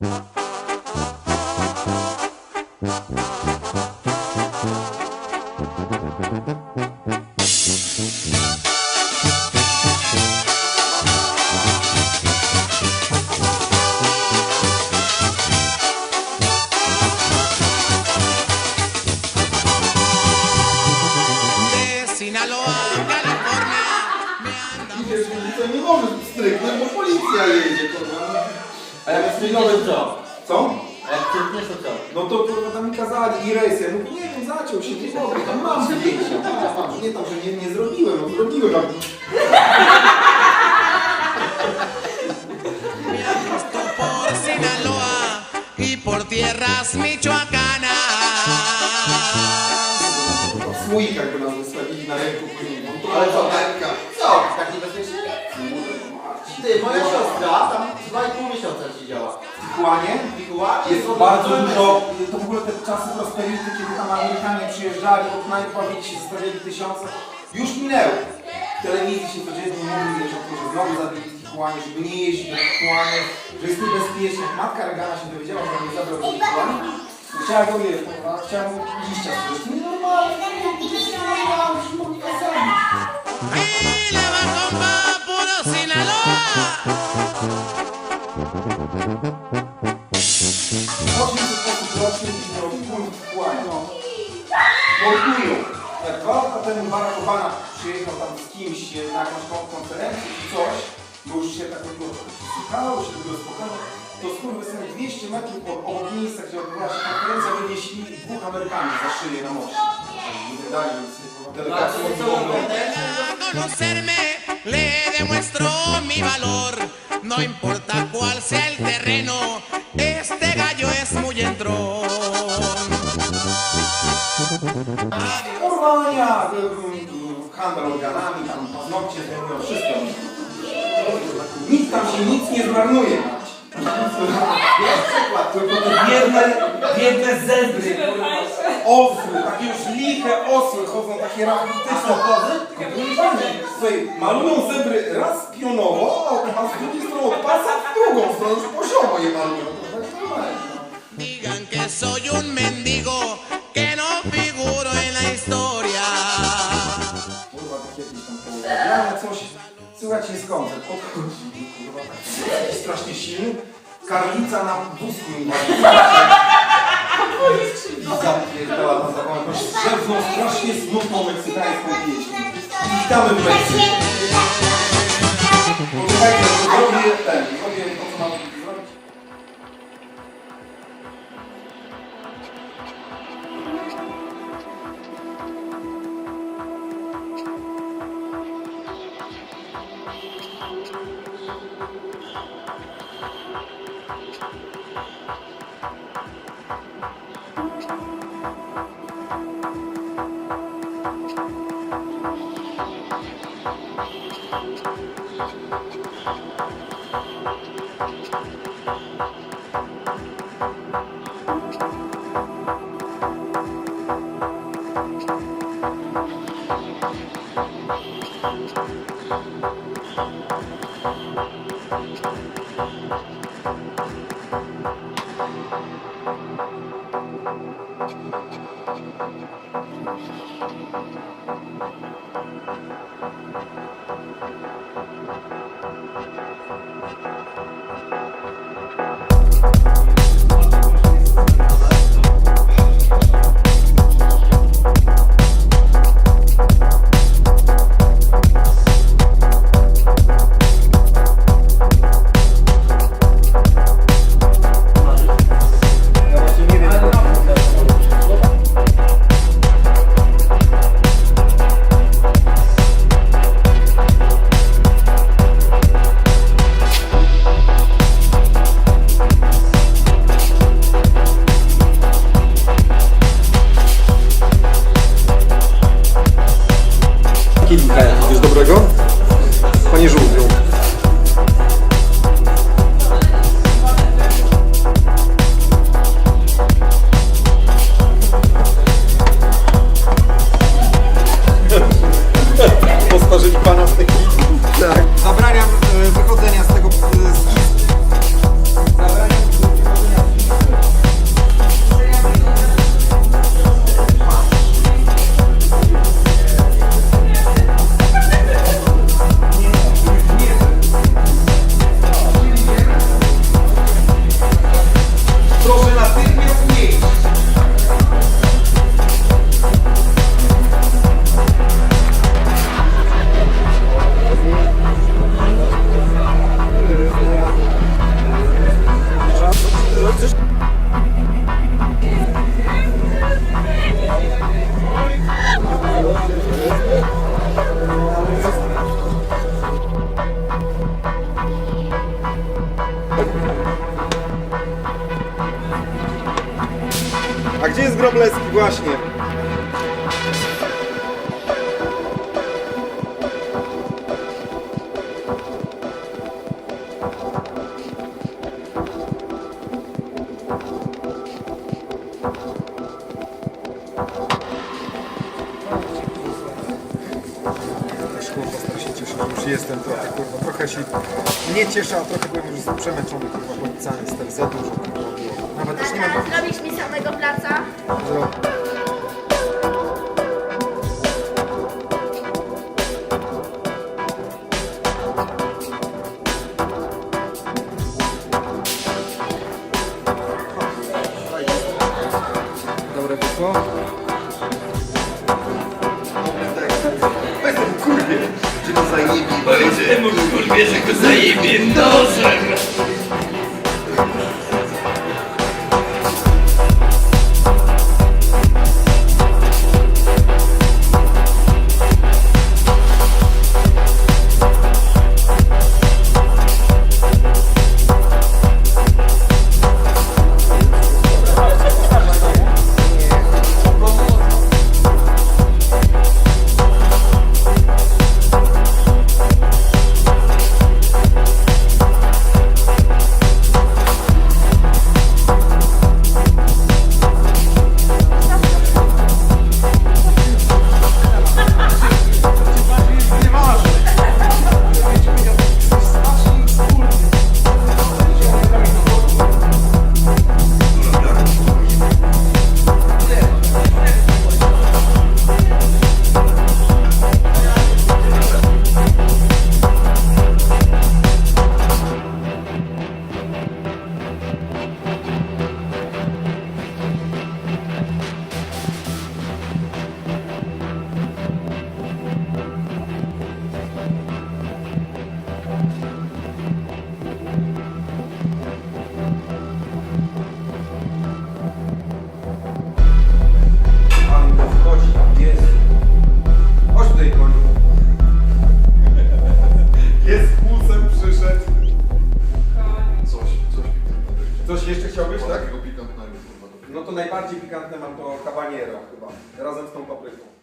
Thank you. A to co? Co? A jak stykniesz to co? No to kurwa tam mi kazali i rejs. Ja mówię, nie wiem, zaciął się, nie mogę, tam mam zdjęcia. Nie tam, że nie, nie zrobiłem, no zrobiłem. ale- me acostó por Sinaloa y por tierras michoacanas. W słoikach by nas wystawili na ręku później. Ale co, Kontrola tak? ręka. Co? Tak niebezpiecznie? Ty, moja siostra tam 2,5 miesiąca siedziała. Kłanie. Wikułacie? Jest bardzo dużo, to w ogóle te czasy prosperity, kiedy tam Amerykanie przyjeżdżali, knajp bawili się, zostawiali tysiące, już minęły. W telewizji się codziennie mówi, wiesz, o tym, że znowu zabili Tijuanie, żeby nie jeździć do Tijuany, że jest niebezpiecznie. Jak matka Regana się dowiedziała, że nie zabrał do Tijuany, chciała go jeść, prawda? chciała mu liścia. To nienormalne, już mogli go zabić. Y le rocznie robi punkt w Tijuanie. Mordują. Jak dwa lata temu Barack Obama przyjechał tam z kimś na jakąś kon- konferencję czy coś, bo już się tak słuchało się tego spokojnie, to skurwysyny 200 metrów od, miejsca, gdzie odbywała się konferencja, wynieśli dwóch Amerykanów za szyję na moście. Wydali delegację Le demuestro mi valor. No importa cuál sea el terreno, este gallo es muy entrón. Porwania, handel organami, tam paznokcie, zrobią wszystko. Nic tam się nic nie zmarnuje. Jest przykład, tylko biedne, biedne zebry, osły, takie już liche osły, chodzą takie rachityczne pozy. Słuchaj, malują zebry raz pionowo, a z drugiej strony od pasa w drugą stronę, już poziomo je malują. Tak. Digan que soy un mendigo que no figuro en la historia. Kurwa, tak jakieś tam połowiane coś. Słychać jest koncert. Odchodzi, kurwa, tak strasznie silny. Karlica na wózku inwalidzkim. I zapierdala na taką jakąś szewną, strasznie smutną meksykańską pieśń. I witamy w Meksyku. Zrobię ten, zrobię to, co mam A gdzie jest Grobleski? Właśnie. Jestem trochę kurwa, trochę się nie cieszę, a trochę byłem już przemęczony kurwa policami, stary, za dużo kurwa już nie mam zrobisz mi samego placa? Zro... Dobre wyszło? Temu kurwie, że go zajebie nożem! Najbardziej pikantne mam to habanero chyba. Razem z tą papryką.